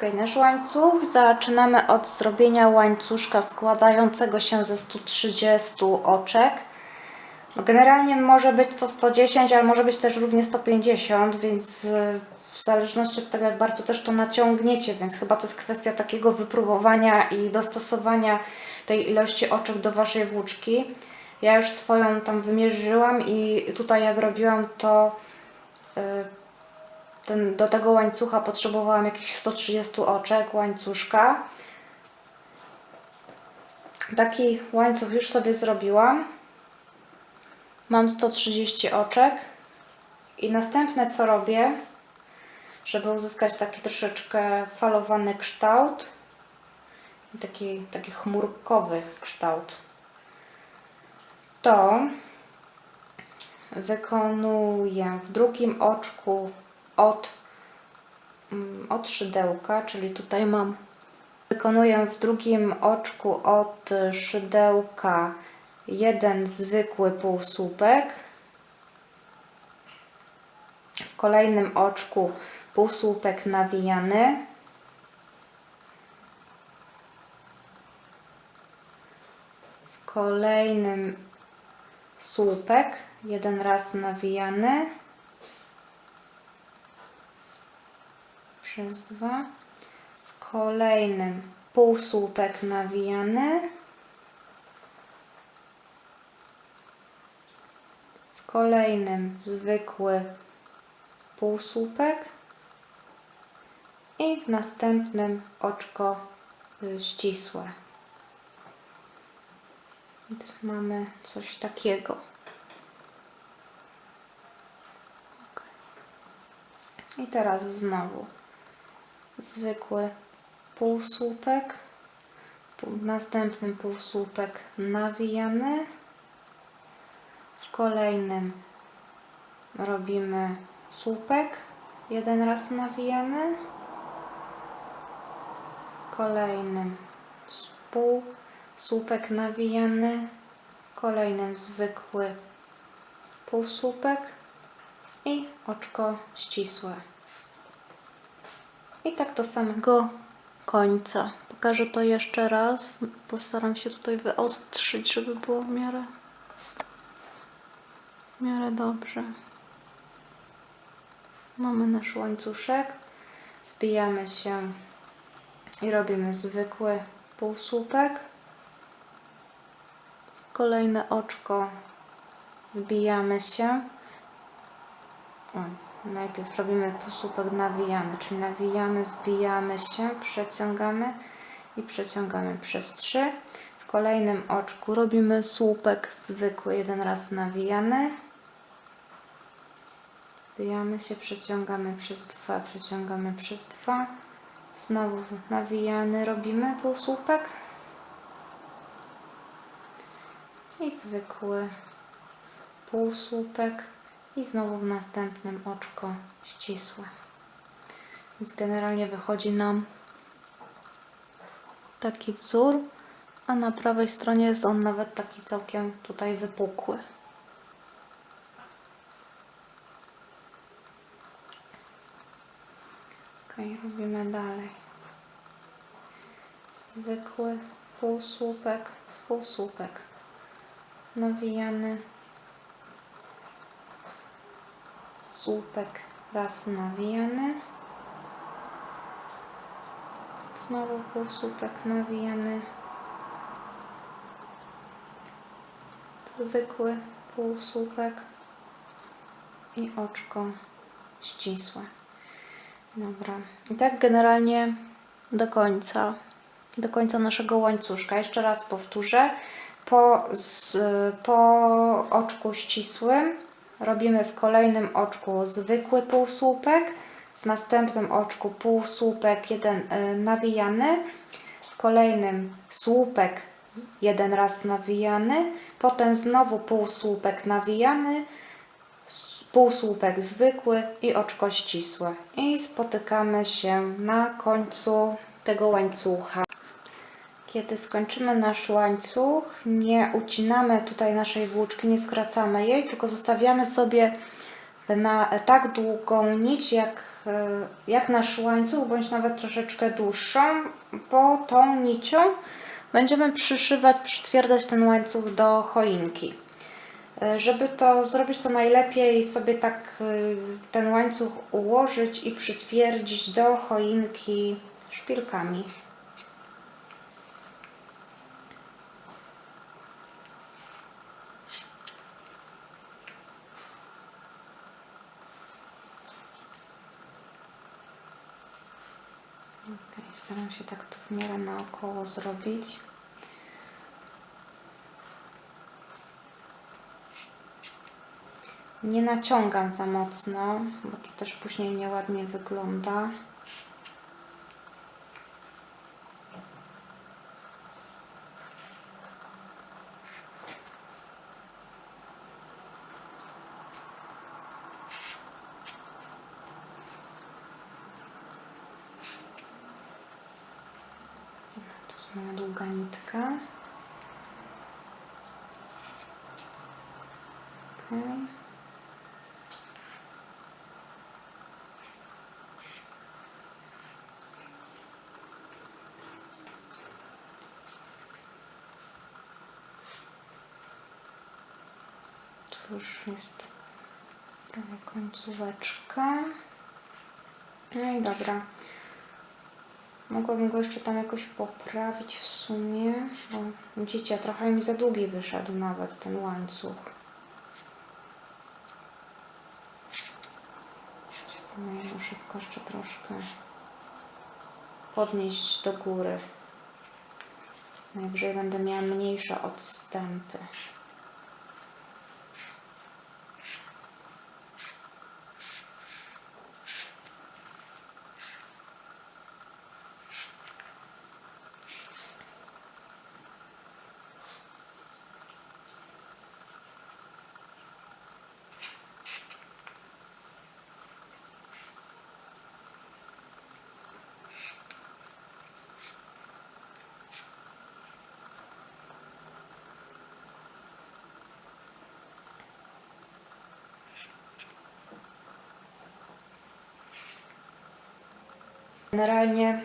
Ok, nasz łańcuch zaczynamy od zrobienia łańcuszka składającego się ze 130 oczek. No generalnie może być to 110, ale może być też równie 150, więc y, w zależności od tego, jak bardzo też to naciągniecie, więc chyba to jest kwestia takiego wypróbowania i dostosowania tej ilości oczek do Waszej włóczki. Ja już swoją tam wymierzyłam i tutaj jak robiłam to y, ten, do tego łańcucha potrzebowałam jakichś 130 oczek łańcuszka. Taki łańcuch już sobie zrobiłam. Mam 130 oczek. I następne co robię, żeby uzyskać taki troszeczkę falowany kształt, taki, taki chmurkowy kształt, to wykonuję w drugim oczku od, mm, od szydełka, czyli tutaj mam, wykonuję w drugim oczku od szydełka jeden zwykły półsłupek, w kolejnym oczku półsłupek nawijany, w kolejnym słupek jeden raz nawijany, przez dwa. W kolejnym półsłupek nawijany. W kolejnym zwykły półsłupek. I w następnym oczko ścisłe. Więc mamy coś takiego. I teraz znowu zwykły półsłupek, pół- następny półsłupek nawijany, w kolejnym robimy słupek, jeden raz nawijany, w kolejnym pół słupek nawijany, kolejnym zwykły półsłupek i oczko ścisłe. I tak do samego końca. Pokażę to jeszcze raz. Postaram się tutaj wyostrzyć, żeby było w miarę, w miarę dobrze. Mamy nasz łańcuszek. Wbijamy się i robimy zwykły półsłupek. Kolejne oczko wbijamy się. O, najpierw robimy półsłupek nawijany, czyli nawijamy, wbijamy się, przeciągamy i przeciągamy przez trzy. W kolejnym oczku robimy słupek zwykły, jeden raz nawijany. Wbijamy się, przeciągamy przez dwa, przeciągamy przez dwa. Znowu nawijany robimy półsłupek. I zwykły półsłupek i znowu w następnym oczko ścisłe. Więc generalnie wychodzi nam taki wzór, a na prawej stronie jest on nawet taki całkiem tutaj wypukły. Ok, robimy dalej. Zwykły półsłupek, półsłupek nawijany słupek raz nawijany. Znowu półsłupek nawijany. Zwykły półsłupek i oczko ścisłe. Dobra. I tak generalnie do końca do końca naszego łańcuszka. Jeszcze raz powtórzę. Po, z, po oczku ścisłym robimy w kolejnym oczku zwykły półsłupek, w następnym oczku półsłupek jeden y, nawijany, w kolejnym słupek jeden raz nawijany, potem znowu półsłupek nawijany, półsłupek zwykły i oczko ścisłe. I spotykamy się na końcu tego łańcucha. Kiedy skończymy nasz łańcuch, nie ucinamy tutaj naszej włóczki, nie skracamy jej, tylko zostawiamy sobie na tak długą nić jak, e, jak nasz łańcuch, bądź nawet troszeczkę dłuższą, bo tą nicią będziemy przyszywać, przytwierdzać ten łańcuch do choinki. E, Żeby to zrobić, to najlepiej sobie tak y, ten łańcuch ułożyć i przytwierdzić do choinki szpilkami. Okay, staram się tak tu w miarę naokoło zrobić. Nie naciągam za mocno, bo to też później nieładnie wygląda. Moja długa nitka. Okay. Tu już jest prawie końcóweczka. No i dobra. Mogłabym go jeszcze tam jakoś poprawić w sumie, bo widzicie, trochę mi za długi wyszedł nawet ten łańcuch. Spróbuję go szybko jeszcze troszkę podnieść do góry. Najwyżej będę miała mniejsze odstępy. Generalnie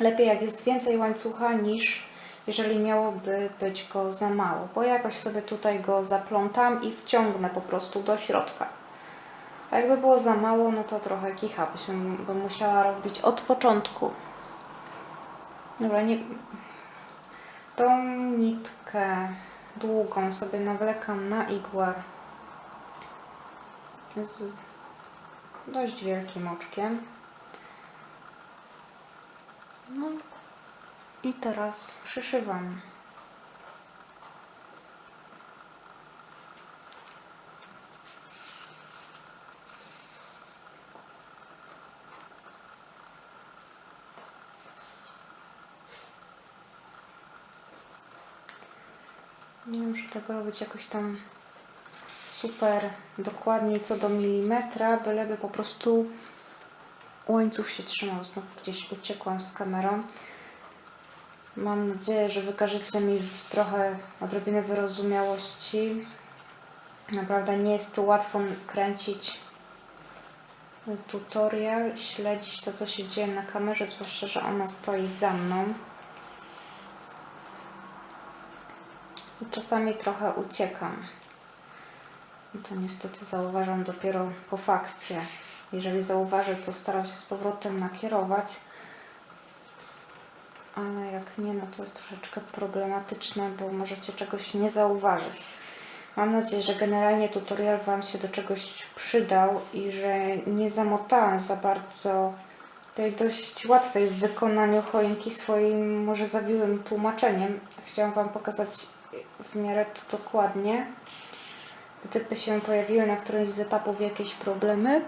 lepiej jak jest więcej łańcucha niż jeżeli miałoby być go za mało, bo jakoś sobie tutaj go zaplątam i wciągnę po prostu do środka. A jakby było za mało, no to trochę kicha byśmy, bym musiała robić od początku. Dobra, nie... Tą nitkę długą sobie nawlekam na igłę z dość wielkim oczkiem. No i teraz przyszywam. Nie muszę tego robić jakoś tam super dokładnie co do milimetra, byleby po prostu łańcuch się trzymał. Znów gdzieś uciekłam z kamerą. Mam nadzieję, że wykażecie mi trochę odrobinę wyrozumiałości. Naprawdę nie jest to łatwo kręcić tutorial, śledzić to, co się dzieje na kamerze, zwłaszcza, że ona stoi za mną. I czasami trochę uciekam. I to niestety zauważam dopiero po fakcie. Jeżeli zauważę, to staram się z powrotem nakierować. Ale jak nie, no to jest troszeczkę problematyczne, bo możecie czegoś nie zauważyć. Mam nadzieję, że generalnie tutorial Wam się do czegoś przydał i że nie zamotałam za bardzo tej dość łatwej w wykonaniu choinki swoim może zawiłym tłumaczeniem. Chciałam Wam pokazać w miarę to dokładnie. Gdyby się pojawiły na którymś z etapów jakieś problemy,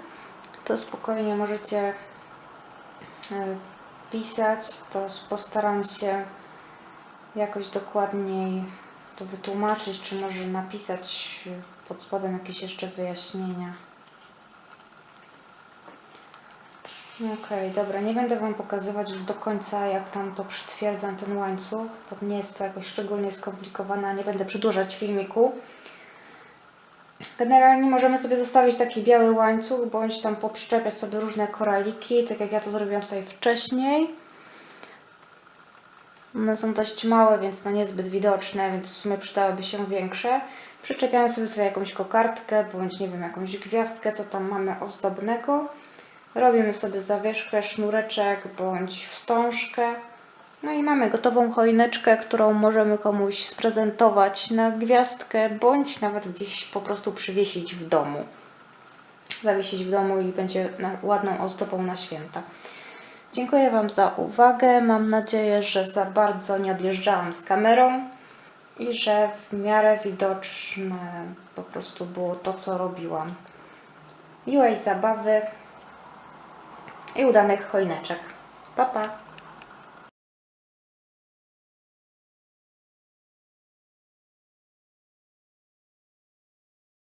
to spokojnie możecie e, pisać, to postaram się jakoś dokładniej to wytłumaczyć, czy może napisać pod spodem jakieś jeszcze wyjaśnienia. Okej, dobra, nie będę Wam pokazywać już do końca, jak tam to przytwierdzam ten łańcuch, bo nie jest to jakoś szczególnie skomplikowane, nie będę przedłużać filmiku. Generalnie możemy sobie zostawić taki biały łańcuch, bądź tam poprzyczepiać sobie różne koraliki, tak jak ja to zrobiłam tutaj wcześniej. One są dość małe, więc no niezbyt widoczne, więc w sumie przydałyby się większe. Przyczepiamy sobie tutaj jakąś kokardkę, bądź nie wiem, jakąś gwiazdkę, co tam mamy ozdobnego. Robimy sobie zawieszkę, sznureczek, bądź wstążkę. No i mamy gotową choineczkę, którą możemy komuś sprezentować na gwiazdkę, bądź nawet gdzieś po prostu przywiesić w domu. Zawiesić w domu i będzie ładną ozdobą na święta. Dziękuję Wam za uwagę. Mam nadzieję, że za bardzo nie odjeżdżałam z kamerą i że w miarę widoczne po prostu było to, co robiłam. Miłej zabawy i udanych choineczek. Pa, pa!